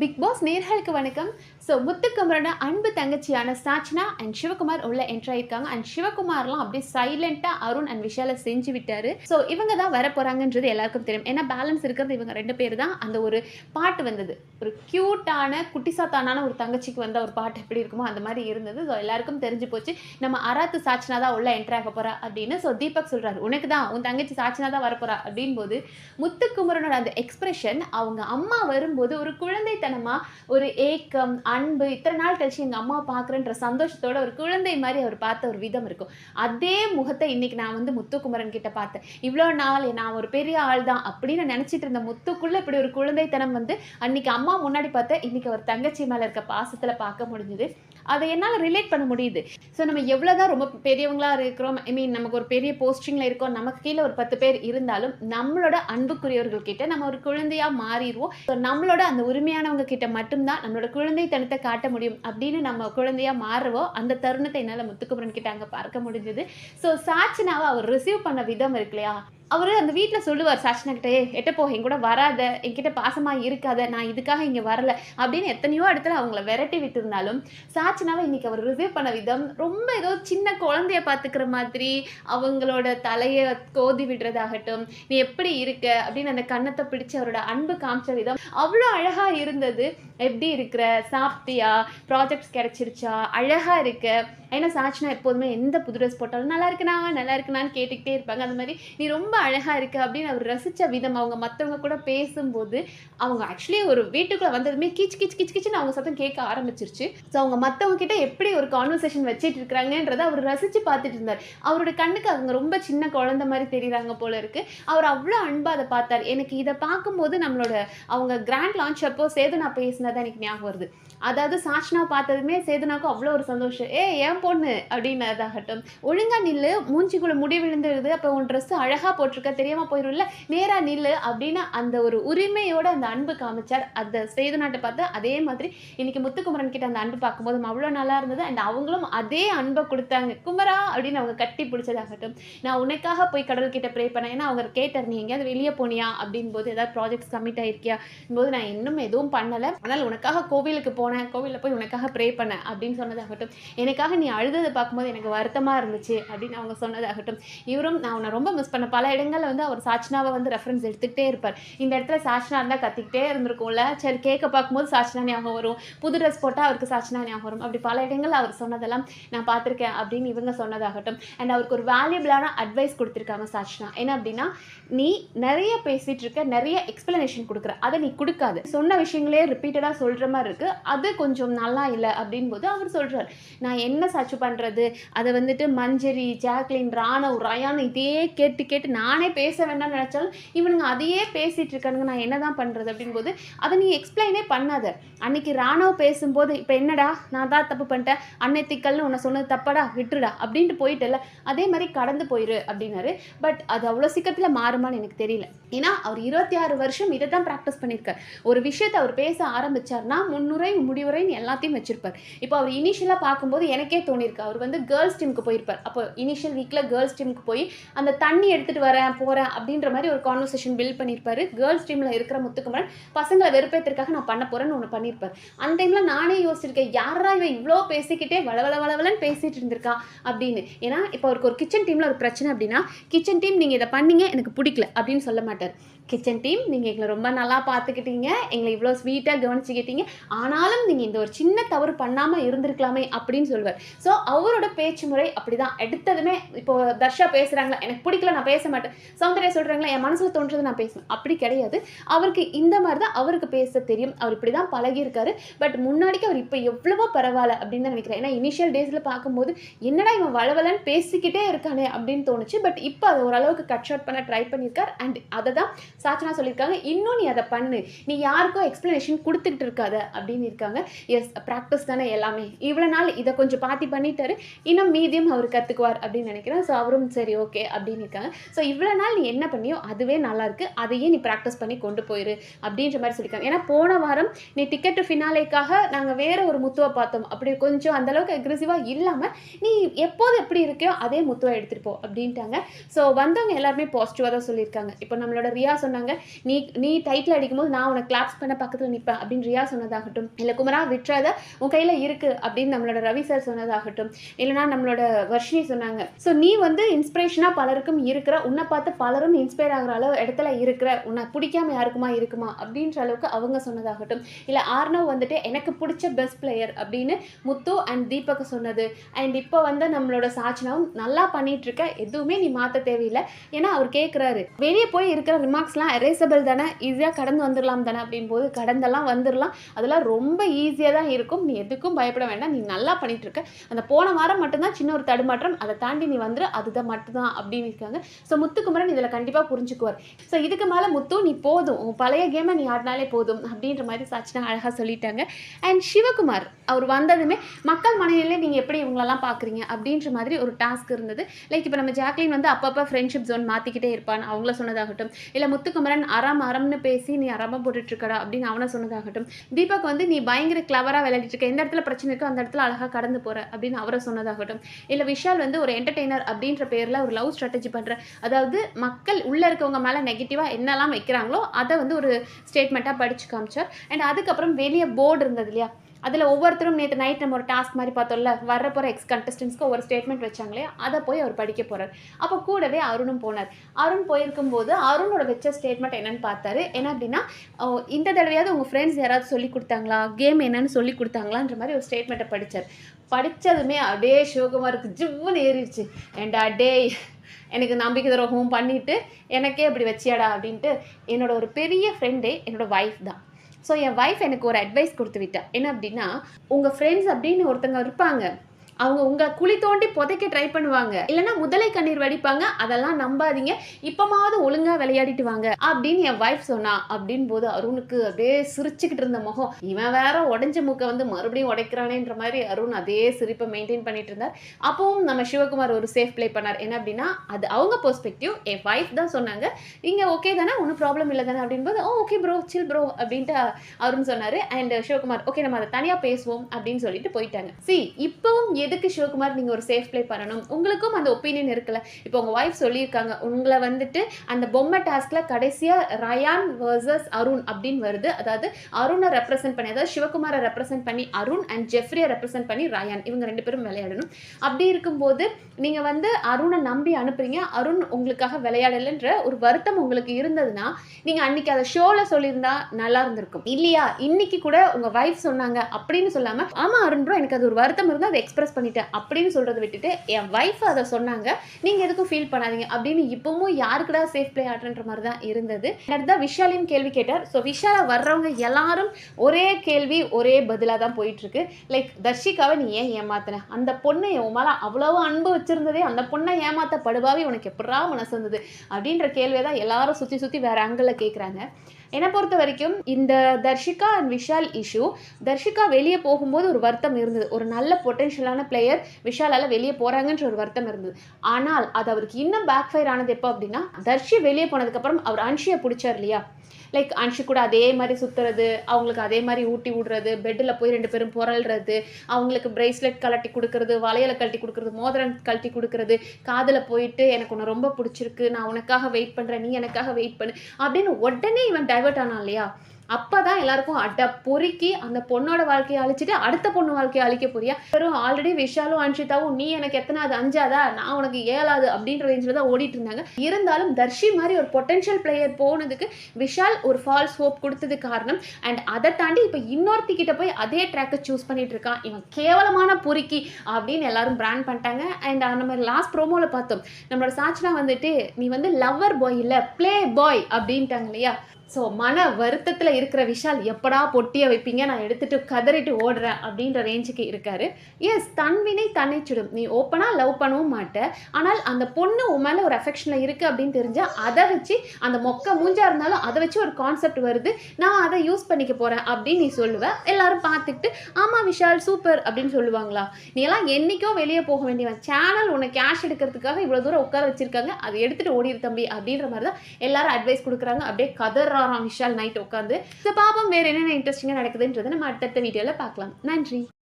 Big pass நேர்களுக்கு வணக்கம். So முத்துக்குமரோட அன்பு தங்கச்சியான சாச்சனா அண்ட் சிவகுமார் உள்ள என்ட்ரு ஆயிருக்காங்க அண்ட் சிவகுமார்லாம் அப்படியே சைலண்டாக அருண் அண்ட் விஷால செஞ்சு விட்டாரு. ஸோ இவங்க தான் வர போகிறாங்கன்றது எல்லாருக்கும் தெரியும். ஏன்னா பேலன்ஸ் இருக்கிறது இவங்க ரெண்டு பேர் தான். அந்த ஒரு பாட்டு வந்தது. ஒரு க்யூட்டான குட்டிசாத்தானான ஒரு தங்கச்சிக்கு வந்த ஒரு பாட்டு எப்படி இருக்குமோ அந்த மாதிரி இருந்தது. ஸோ எல்லாருக்கும் தெரிஞ்சு போச்சு. நம்ம அராத்து சாச்சனா தான் உள்ள என்ட்ரு ஆக போறா அப்படின்னு. ஸோ தீபக் சொல்றாரு உனக்கு தான் உன் தங்கச்சி சாச்சனா தான் வரப்போறா அப்படின் போது முத்துக்குமரனோட அந்த எக்ஸ்பிரஷன் அவங்க அம்மா வரும்போது ஒரு குழந்தை குழந்தைத்தனமா ஒரு ஏக்கம் அன்பு இத்தனை நாள் கழிச்சு எங்கள் அம்மா பார்க்குறேன்ற சந்தோஷத்தோட ஒரு குழந்தை மாதிரி அவர் பார்த்த ஒரு விதம் இருக்கும். அதே முகத்தை இன்னைக்கு நான் வந்து முத்துக்குமரன் கிட்ட பார்த்தேன். இவ்வளோ நாள் நான் ஒரு பெரிய ஆள் தான் அப்படின்னு நினச்சிட்டு இருந்த முத்துக்குள்ள இப்படி ஒரு குழந்தைத்தனம் வந்து அன்னைக்கு அம்மா முன்னாடி பார்த்தேன் இன்னைக்கு அவர் தங்கச்சி மேலே இருக்க பாசத்தில் பார்க்க முடிஞ்சுது. அதை என்னால் ரிலேட் பண்ண முடியுது. ஸோ நம்ம எவ்வளோதான் ரொம்ப பெரியவங்களாக இருக்கிறோம் ஐ மீன் நமக்கு ஒரு பெரிய போஸ்டிங்கில் இருக்கோம் நமக்கு கீழே ஒரு பத்து பேர் இருந்தாலும் நம்மளோட அன்புக்குரியவர்கள் கிட்ட நம்ம ஒரு குழந்தையாக மாறிடுவோம். ஸோ நம்மளோட அந்த உரிமையானவங்க கிட்ட மட்டும்தான் நம்மளோட குழந்தை தனத்தை காட்ட முடியும் அப்படின்னு நம்ம குழந்தையாக மாறுவோம். அந்த தருணத்தை என்னால் முத்துக்குமரன் கிட்ட அங்கே பார்க்க முடிஞ்சது. ஸோ சாட்சினாவை அவர் ரிசீவ் பண்ண விதம் இருக்கு இல்லையா? அவர் அந்த வீட்டில் சொல்லுவார் சாச்சனா எட்ட போ என் கூட வராத என்கிட்ட பாசமாக இருக்காத நான் இதுக்காக இங்கே வரல. அப்படின்னு எத்தனையோ இடத்துல அவங்கள விரட்டி விட்டுருந்தாலும் சாச்சனாவை இன்றைக்கி அவர் ரிசீவ் பண்ண விதம் ரொம்ப ஏதோ சின்ன குழந்தைய பார்த்துக்கிற மாதிரி அவங்களோட தலையை கோதி விடுறதாகட்டும் நீ எப்படி இருக்க? அப்படின்னு அந்த கன்னத்தை பிடிச்சி அவரோட அன்பு காமிச்ச விதம் அவ்வளோ அழகாக இருந்தது. எப்படி இருக்கிற? சாப்பிட்டியா? ப்ராஜெக்ட்ஸ் கிடைச்சிருச்சா? அழகாக இருக்க. ஏன்னா சாட்சினா எப்போதுமே எந்த புது ட்ரெஸ் போட்டாலும் நல்லா இருக்குண்ணா நல்லா இருக்குண்ணான்னு கேட்டுக்கிட்டே இருப்பாங்க. அந்த மாதிரி நீ ரொம்ப அழகாக இருக்க அப்படின்னு அவர் ரசித்த விதம் அவங்க மற்றவங்க கூட பேசும்போது அவங்க ஆக்சுவலி ஒரு வீட்டுக்குள்ளே வந்ததுமே கிச் கிச் கிச் கிச்சுன்னு அவங்க சத்தம் கேட்க ஆரம்பிச்சிருச்சு. ஸோ அவங்க மற்றவங்க கிட்ட எப்படி ஒரு கான்வர்சேஷன் வச்சுட்டு இருக்கிறாங்கன்றதை அவர் ரசித்து பார்த்துட்டு இருந்தார். அவரோட கண்ணுக்கு அவங்க ரொம்ப சின்ன குழந்த மாதிரி தெரியுறாங்க போல இருக்கு. அவர் அவ்வளோ அன்பாக அதை பார்த்தார். எனக்கு இதை பார்க்கும்போது நம்மளோட அவங்க கிராண்ட் லான்ச் அப்போ பேசின தான் எனக்கு ஞாபகம் வருது. அதாவது சாட்சினா பார்த்ததுமே சேதுனாக்கும் அவ்வளோ ஒரு சந்தோஷம். ஏ ஏன் பொண்ணு? அப்படின்னதாகட்டும். ஒழுங்கா நில்லு. மூஞ்சிக்குள்ள முடி விழுந்துருது. அப்போ உன் ட்ரெஸ் அழகாக போட்டிருக்க. தெரியாமல் போயிடும்ல நேராக நில்லு. அப்படின்னு அந்த ஒரு உரிமையோட அந்த அன்பு காமிச்சார். அந்த சேதுநாட்டை பார்த்து அதே மாதிரி இன்னைக்கு முத்துக்குமரன் கிட்ட அந்த அன்பு பார்க்கும்போது அவ்வளோ நல்லா இருந்தது. அண்ட் அவங்களும் அதே அன்பை கொடுத்தாங்க. குமரா! அப்படின்னு அவங்க கட்டி பிடிச்சதாகட்டும். நான் உனக்காக போய் கடவுள் கிட்ட ப்ரே பண்ணேன். ஏன்னா அவங்க கேட்டார் நீ எங்கேயாவது வெளியே போனியா? அப்படின் போது ஏதாவது ப்ராஜெக்ட்ஸ் கமிட் ஆயிருக்கியா? போது நான் இன்னும் எதுவும் பண்ணலை. ஆனால் உனக்காக கோவிலுக்கு போனேன். கோவிலில் போய் உனக்காக ப்ரே பண்ணேன் அப்படின்னு சொன்னதாகட்டும். எனக்காக நீ அழுததை பார்க்கும்போது எனக்கு வருத்தமாக இருந்துச்சு அப்படின்னு அவங்க சொன்னதாகட்டும். இவரும் நான் உன்னை ரொம்ப மிஸ் பண்ண பல இடங்களில் வந்து அவர் சாச்சனாவை வந்து ரெஃபரன்ஸ் எடுத்துக்கிட்டே இருப்பார். இந்த இடத்துல சாச்சனா இருந்தால் கத்திக்கிட்டே இருந்திருக்கும்ல. சரி கேட்க பார்க்கும்போது சாச்சனா ஞாபகம் வரும். புது ட்ரெஸ் போட்டால் அவருக்கு சாச்சனா ஞாபகம் வரும். அப்படி பல இடங்கள் அவர் சொன்னதெல்லாம் நான் பார்த்துருக்கேன் அப்படின்னு இவங்க சொன்னதாகட்டும். அண்ட் அவருக்கு ஒரு வேல்யூபிளான அட்வைஸ் கொடுத்துருக்காங்க சாச்சனா என்ன அப்படின்னா நீ நிறைய பேசிகிட்டு இருக்க நிறைய எக்ஸ்பிளனேஷன் கொடுக்குற. அதை நீ கொடுக்காது. சொன்ன விஷயங்களே ரிப்பீட்டடாக சொல்கிற மாதிரி இருக்குது அது கொஞ்சம் நல்லா இல்லை அப்படின் போது அவர் சொல்கிறார் நான் என்ன சர்ச் பண்ணுறது அதை வந்துட்டு மஞ்சரி ஜாக்லின் ராணவ் ரயான் இதே கேட்டு கேட்டு நானே பேச வேண்டாம்னு நினச்சாலும் இவனுங்க அதையே பேசிகிட்டு இருக்கானுங்க. நான் என்ன தான் பண்ணுறது அப்படின்போது அதை நீ எக்ஸ்பிளைனே பண்ணாத. அன்னைக்கு ராணவ் பேசும்போது இப்போ என்னடா? நான் தான் தப்பு பண்ணிட்டேன். அன்னை திக்கல்னு உன்னை சொன்னது தப்பாடா? விட்டுடா அப்படின்ட்டு போயிட்டல அதே மாதிரி கடந்து போயிரு அப்படின்னாரு. பட் அது அவ்வளோ சீக்கிரத்தில் மாறுமான்னு எனக்கு தெரியல. ஏன்னா அவர் இருபத்தி ஆறு வருஷம் இதை தான் ப்ராக்டிஸ் பண்ணியிருக்கார் ஒரு விஷயத்தை அவர் பேச ஆரம்பித்தார்னா முன்னுரை முடிவுரைன்னு எல்லாத்தையும் வச்சிருப்பார். இப்போ அவர் இனிஷியலாக பார்க்கும்போது எனக்கே தோணியிருக்கு. அவர் வந்து கேர்ள்ஸ் டீமுக்கு போயிருப்பார். அப்போ இனிஷியல் வீக்கில் கேர்ள்ஸ் டீமுக்கு போய் அந்த தண்ணி எடுத்துகிட்டு வரேன் போகிறேன் அப்படின்ற மாதிரி ஒரு கான்வர்சேஷன் பில்ட் பண்ணியிருப்பாரு. கேர்ள்ஸ் டீமில் இருக்கிற முத்துக்குமரன் பசங்களை வெறுப்பேற்றுக்காக நான் பண்ண போகிறேன்னு ஒன்று பண்ணியிருப்பார். அந்த டைமில் நானே யோசிச்சிருக்கேன் யாரா இவன் இவ்வளோ பேசிக்கிட்டே வளவள வளவலன்னு பேசிகிட்டு இருந்திருக்கா அப்படின்னு. ஏன்னா இப்போ அவருக்கு ஒரு கிச்சன் டீமில் ஒரு பிரச்சனை அப்படின்னா கிச்சன் டீம் நீங்கள் இதை பண்ணீங்க எனக்கு பிடிக்கல அப்படின்னு சொல்ல மாட்டார். கிச்சன் டீம் நீங்கள் எங்களை ரொம்ப நல்லா பார்த்துக்கிட்டீங்க. எங்களை இவ்வளோ ஸ்வீட்டாக கவனிச்சுக்கிட்டீங்க. ஆனாலும் நீங்கள் இந்த ஒரு சின்ன தவறு பண்ணாமல் இருந்திருக்கலாமே அப்படின்னு சொல்லுவார் ஸோ அவரோட பேச்சு முறை அப்படிதான். எடுத்ததுமே இப்போ தர்ஷா பேசுகிறாங்களா எனக்கு பிடிக்கல நான் பேச மாட்டேன். சௌந்தர்யா சொல்கிறாங்களா என் மனசில் தோன்றது நான் பேசுவேன் அப்படி கிடையாது. அவருக்கு இந்த மாதிரி தான் அவருக்கு பேச தெரியும். அவர் இப்படி தான் பழகியிருக்காரு. பட் முன்னாடிக்கு அவர் இப்போ எவ்வளவோ பரவாயில்ல அப்படின்னு தான் நினைக்கிறேன். ஏன்னா இனிஷியல் டேஸில் பார்க்கும்போது என்னடா இவன் வளவலன்னு பேசிக்கிட்டே இருக்கானே அப்படின்னு தோணுச்சு. பட் இப்போ அதை ஓரளவுக்கு கட் ஷார்ட் பண்ண ட்ரை பண்ணியிருக்கார். அண்ட் அதை தான் சாச்சனா சொல்லியிருக்காங்க இன்னும் நீ அதை பண்ணு. நீ யாருக்கும் எக்ஸ்ப்ளனேஷன் கொடுத்துக்கிட்டு இருக்காத. அப்படின்னு இருக்காங்க. எஸ் ப்ராக்டிஸ் தானே எல்லாமே. இவ்வளோ நாள் இதை கொஞ்சம் பாத்தி பண்ணிட்டாரு. இன்னும் மீதியும் அவர் கற்றுக்குவார் அப்படின்னு நினைக்கிறேன். ஸோ அவரும் சரி ஓகே அப்படின்னு இருக்காங்க. ஸோ இவ்வளோ நாள் நீ என்ன பண்ணியோ அதுவே நல்லா இருக்கு. அதையே நீ ப்ராக்டிஸ் பண்ணி கொண்டு போயிரு அப்படின்ற மாதிரி சொல்லியிருக்காங்க. ஏன்னா போன வாரம் நீ டிக்கெட்டு ஃபினாலேக்காக நாங்கள் வேற ஒரு முத்துவை பார்த்தோம். அப்படி கொஞ்சம் அந்தளவுக்கு அக்ரெசிவாக இல்லாமல் நீ எப்போது எப்படி இருக்கியோ அதே முத்துவை எடுத்துகிட்டு போ அப்படின்ட்டாங்க. ஸோ வந்தவங்க எல்லாருமே பாசிட்டிவாக தான் சொல்லியிருக்காங்க. இப்போ நம்மளோட ரியா சொன்னாங்க நீ நீ டைட்டில் அடிக்கும்போது நான் உனக்கு கிளாப்ஸ் பண்ண பக்கத்தில் நிற்பேன் அப்படின்னு ரியா சொன்னதாகட்டும். இல்லை குமரா விட்டுறாத. உன் கையில் இருக்கு அப்படின்னு நம்மளோட ரவி சார் சொன்னதாகட்டும். இல்லைனா நம்மளோட வர்ஷினி சொன்னாங்க. ஸோ நீ வந்து இன்ஸ்பிரேஷனாக பலருக்கும் இருக்கிற உன்னை பார்த்து பலரும் இன்ஸ்பயர் ஆகிற அளவு இடத்துல இருக்கிற உன்னை பிடிக்காம யாருக்குமா இருக்குமா அப்படின்ற அளவுக்கு அவங்க சொன்னதாகட்டும். இல்லை ஆர்னவ் வந்துட்டு எனக்கு பிடிச்ச பெஸ்ட் பிளேயர் அப்படின்னு முத்து அண்ட் தீபக் சொன்னது. அண்ட் இப்போ வந்து நம்மளோட சாச்சனாவும் நல்லா பண்ணிட்டு இருக்க. எதுவுமே நீ மாற்ற தேவையில்லை. ஏன்னா அவர் கேட்குறாரு வெளியே போய் இருக்கிற ரிமார்க்ஸ் ரிமார்க்ஸ்லாம் எரேசபிள் தானே ஈஸியாக கடந்து வந்துடலாம் தானே அப்படின் போது கடந்தெல்லாம் வந்துடலாம் அதெல்லாம் ரொம்ப ஈஸியாக தான் இருக்கும். நீ எதுக்கும் பயப்பட வேண்டாம். நீ நல்லா பண்ணிகிட்ருக்க இருக்க அந்த போன வாரம் மட்டும்தான் சின்ன ஒரு தடுமாற்றம். அதை தாண்டி நீ வந்துரு. அதுதான் மட்டும்தான் அப்படின்னு இருக்காங்க. ஸோ முத்துக்குமரன் இதில் கண்டிப்பாக புரிஞ்சுக்குவார். ஸோ இதுக்கு மேலே முத்து நீ போதும். உன் பழைய கேமை நீ ஆடினாலே போதும். அப்படின்ற மாதிரி சச்சினா அழகாக சொல்லிட்டாங்க. அண்ட் சிவகுமார் அவர் வந்ததுமே மக்கள் மனநிலையில நீங்கள் எப்படி இவங்களெல்லாம் பார்க்குறீங்க அப்படின்ற மாதிரி ஒரு டாஸ்க் இருந்தது. லைக் இப்போ நம்ம ஜாக்லின் வந்து அப்பப்போ ஃப்ரெண்ட்ஷிப் ஜோன் மாற்றிக்கிட்டே இருப்பான். அவங்கள சொன்னதாகட்டும். இல்லை முத்துக்குமரன் அறம் அறம்னு பேசி நீ அறமாக போட்டுட்ருக்கடா அப்படின்னு அவனை சொன்னதாகட்டும். தீபக் வந்து நீ பயங்கர கிளவராக விளையாடிட்டு இருக்க. எந்த இடத்துல பிரச்சனை இருக்கோ அந்த இடத்துல அழகாக கடந்து போகிற அப்படின்னு அவரை சொன்னதாகட்டும். இல்லை விஷால் வந்து ஒரு என்டர்டெய்னர் அப்படின்ற பேரில் ஒரு லவ் ஸ்ட்ராட்டஜி பண்ணுற அதாவது மக்கள் உள்ளே இருக்கவங்க மேலே நெகட்டிவாக என்னெல்லாம் வைக்கிறாங்களோ அதை வந்து ஒரு ஸ்டேட்மெண்ட்டாக படித்து காமிச்சார். அண்ட் அதுக்கப்புறம் வெளியே போர்டு இருந்தது இல்லையா? அதில் ஒவ்வொருத்தரும் நேற்று நைட் நம்ம ஒரு டாஸ்க் மாதிரி பார்த்தோம்ல வரப்போகிற எக்ஸ் கண்டஸ்டன்ஸ்க்கு ஒரு ஸ்டேட்மெண்ட் வச்சாங்களே அதை போய் அவர் படிக்க போகிறார் அப்போ கூடவே அருணும் போனார். அருண் போயிருக்கும்போது அருணோட வச்ச ஸ்டேட்மெண்ட் என்னன்னு பார்த்தாரு. என்ன அப்படின்னா இந்த தடவையாவது உங்கள் ஃப்ரெண்ட்ஸ் யாராவது சொல்லி கொடுத்தாங்களா? கேம் என்னன்னு சொல்லி கொடுத்தாங்களான்ற மாதிரி ஒரு ஸ்டேட்மெண்ட்டை படித்தார் படித்ததுமே அப்படியே சிவகுமாருக்கு ஜிவ்வுன்னு ஏறிடுச்சு. ஏண்டா டேய் எனக்கு நம்பிக்கை துரோகம் பண்ணிவிட்டு எனக்கே அப்படி வச்சியாடா அப்படின்ட்டு என்னோட ஒரு பெரிய ஃப்ரெண்டே என்னோட ஒய்ஃப் தான். ஸோ என் ஒய்ஃப் எனக்கு ஒரு அட்வைஸ் கொடுத்து விட்டா என்ன அப்படின்னா உங்கள் ஃப்ரெண்ட்ஸ் அப்படின்னு ஒருத்தங்க இருப்பாங்க. அவங்க உங்களை குழி தோண்டி புதைக்க ட்ரை பண்ணுவாங்க. இல்லைன்னா முதலை கண்ணீர் வடிப்பாங்க. அதெல்லாம் நம்பாதீங்க. இப்பமாவது ஒழுங்கா விளையாடிட்டு வாங்க. அப்படின்னு என் வைஃப் சொன்னா. அப்படின் போது அருணுக்கு அப்படியே சிரிச்சுக்கிட்டு இருந்த முகம். இவன் வேற உடஞ்ச மூக்கை வந்து மறுபடியும் உடைக்கிறானேன்ற மாதிரி அருண் அதே சிரிப்பை மெயின்டைன் பண்ணிட்டு இருந்தார். அப்பவும் நம்ம சிவகுமார் ஒரு சேஃப் ப்ளே பண்ணார். என்ன அப்படின்னா அது அவங்க பெர்ஸ்பெக்டிவ் என் வைஃப் தான் சொன்னாங்க. இங்க ஓகே தானே? ஒன்றும் ப்ராப்ளம் இல்லை தானே? அப்படின்போது oh okay bro chill bro அப்படின்ட்டு அருண் சொன்னார். அண்ட் சிவகுமார் ஓகே நம்ம அதை தனியாக பேசுவோம் அப்படின்னு சொல்லிட்டு போயிட்டாங்க. சி இப்போவும் எதுக்கு சிவகுமார் நீங்கள் ஒரு சேஃப் ப்ளே பண்ணணும்? உங்களுக்கும் அந்த ஒப்பீனியன் இருக்குல்ல. இப்போ உங்கள் ஒய்ஃப் சொல்லியிருக்காங்க உங்களை வந்துட்டு அந்த பொம்மை டாஸ்கில் கடைசியாக ரயான் வர்சஸ் அருண் அப்படின்னு வருது. அதாவது அருணை ரெப்ரசென்ட் பண்ணி அதாவது சிவகுமாரை ரெப்ரசென்ட் பண்ணி அருண் அண்ட் ஜெஃப்ரியை ரெப்ரசென்ட் பண்ணி ரயான் இவங்க ரெண்டு பேரும் விளையாடணும். அப்படி இருக்கும்போது நீங்கள் வந்து அருணை நம்பி அனுப்புறீங்க. அருண் உங்களுக்காக விளையாடலைன்ற ஒரு வருத்தம் உங்களுக்கு இருந்ததுன்னா நீங்கள் அன்னைக்கு அதை ஷோவில் சொல்லியிருந்தா நல்லா இருந்திருக்கும். இல்லையா? இன்னைக்கு கூட உங்கள் ஒய்ஃப் சொன்னாங்க அப்படின்னு சொல்லாமல் ஆமாம் அருண் bro, எனக்கு அது ஒரு வருத்தம் இருந்தால் அதை எக்ஸ்பிரஸ் பண்ணிட்டேன் அப்படின்னு சொல்கிறத விட்டுட்டு என் ஒய்ஃப் அதை சொன்னாங்க. நீங்கள் எதுக்கும் ஃபீல் பண்ணாதீங்க. அப்படின்னு இப்பவும் யாருக்குடா சேஃப் ப்ளே ஆடுன்ற மாதிரி தான் இருந்தது. அடுத்ததான் விஷாலையும் கேள்வி கேட்டார். ஸோ விஷாலா வர்றவங்க எல்லாரும் ஒரே கேள்வி ஒரே பதிலாக தான் போயிட்டு இருக்கு லைக் தர்ஷிகாவை நீ ஏன் ஏமாத்தின? அந்த பொண்ணை உன் மேலே அவ்வளவு அன்பு வச்சிருந்ததே அந்த பொண்ணை ஏமாத்த படுபாவே உனக்கு எப்படா மனசு வந்தது? அப்படின்ற கேள்வியை தான் எல்லாரும் சுற்றி சுற்றி வேற ஆங்கிளில் கேட்குறாங்க என்னை பொறுத்த வரைக்கும் இந்த தர்ஷிகா அண்ட் விஷால் இஷ்யூ தர்ஷிகா வெளியே போகும்போது ஒரு வருத்தம் இருந்தது. ஒரு நல்ல பொட்டென்ஷியலான பிளேயர் விஷாலால் வெளியே போகிறாங்கன்ற ஒரு வருத்தம் இருந்தது. ஆனால் அது அவருக்கு இன்னும் பேக் ஃபயர் ஆனது எப்போ அப்படின்னா தர்ஷி வெளியே போனதுக்கப்புறம் அவர் அன்ஷியை பிடிச்சார் இல்லையா? லைக் அன்ஷி கூட அதே மாதிரி சுற்றுறது அவங்களுக்கு அதே மாதிரி ஊட்டி விடுறது பெட்டில் போய் ரெண்டு பேரும் புரள்றது அவங்களுக்கு பிரேஸ்லெட் கழட்டி கொடுக்குறது வளையலை கழட்டி கொடுக்குறது மோதிரம் கழட்டி கொடுக்கறது காதில் போயிட்டு எனக்கு உன்னை ரொம்ப பிடிச்சிருக்கு நான் உனக்காக வெயிட் பண்ணுறேன் நீ எனக்காக வெயிட் பண்ணு அப்படின்னு உடனே இவன் டைவெர்ட் ஆனான் இல்லையா? அப்போ தான் எல்லாருக்கும் அட பொறுக்கி அந்த பொண்ணோட வாழ்க்கையை அழிச்சிட்டு அடுத்த பொண்ணு வாழ்க்கையை அழிக்க போறியா? வெறும் ஆல்ரெடி விஷாலும் அன்ஷிதாவும் நீ எனக்கு எத்தனாவது அஞ்சாதா? நான் உனக்கு ஏழாது அப்படின்ற ரேஞ்சில் தான் ஓடிட்டு இருந்தாங்க. இருந்தாலும் தர்ஷி மாதிரி ஒரு பொட்டன்ஷியல் பிளேயர் போனதுக்கு விஷால் ஒரு ஃபால்ஸ் ஹோப் கொடுத்தது காரணம். அண்ட் அதை தாண்டி இப்போ இன்னொருத்தி கிட்ட போய் அதே ட்ராக்கை சூஸ் பண்ணிட்டு இருக்கான். இவன் கேவலமான பொறுக்கி அப்படின்னு எல்லாரும் பிராண்ட் பண்ணிட்டாங்க. அண்ட் நம்ம லாஸ்ட் ப்ரோமோவில் பார்த்தோம். நம்மளோட சாச்சனா வந்துட்டு நீ வந்து லவ்வர் பாய் இல்லை ப்ளே பாய் அப்படின்ட்டாங்க இல்லையா? ஸோ மன வருத்தத்தில் இருக்கிற விஷால் எப்படா பொட்டியை வைப்பீங்க? நான் எடுத்துகிட்டு கதறிட்டு ஓடுறேன் அப்படின்ற ரேஞ்சுக்கு இருக்காரு. எஸ் தன்வினை தன்னை சுடும். நீ ஓப்பனாக லவ் பண்ணவும் மாட்ட. ஆனால் அந்த பொண்ணு உன் மேலே ஒரு அஃபெக்ஷனில் இருக்குது அப்படின்னு தெரிஞ்சால் அதை வச்சு அந்த மொக்க மூஞ்சாக இருந்தாலும் அதை வச்சு ஒரு கான்செப்ட் வருது. நான் அதை யூஸ் பண்ணிக்க போகிறேன் அப்படின்னு நீ சொல்லுவேன் எல்லாரும் பார்த்துக்கிட்டு ஆமாம் விஷால் சூப்பர் அப்படின்னு சொல்லுவாங்களா? நீ எல்லாம் என்னைக்கோ வெளியே போக வேண்டியவன். சேனல் உன்னை கேஷ் எடுக்கிறதுக்காக இவ்வளோ தூரம் உட்கார வச்சிருக்காங்க. அதை எடுத்துகிட்டு ஓடிடு தம்பி அப்படின்ற மாதிரி தான் எல்லாரும் அட்வைஸ் கொடுக்குறாங்க. அப்படியே வரான் விஷால் நைட் உட்காந்து இந்த பாப்பம் வேறு என்னென்ன இன்ட்ரெஸ்டிங்காக நடக்குதுன்றதை நம்ம அடுத்தடுத்த வீடியோவில் பார்க்கலாம். நன்றி.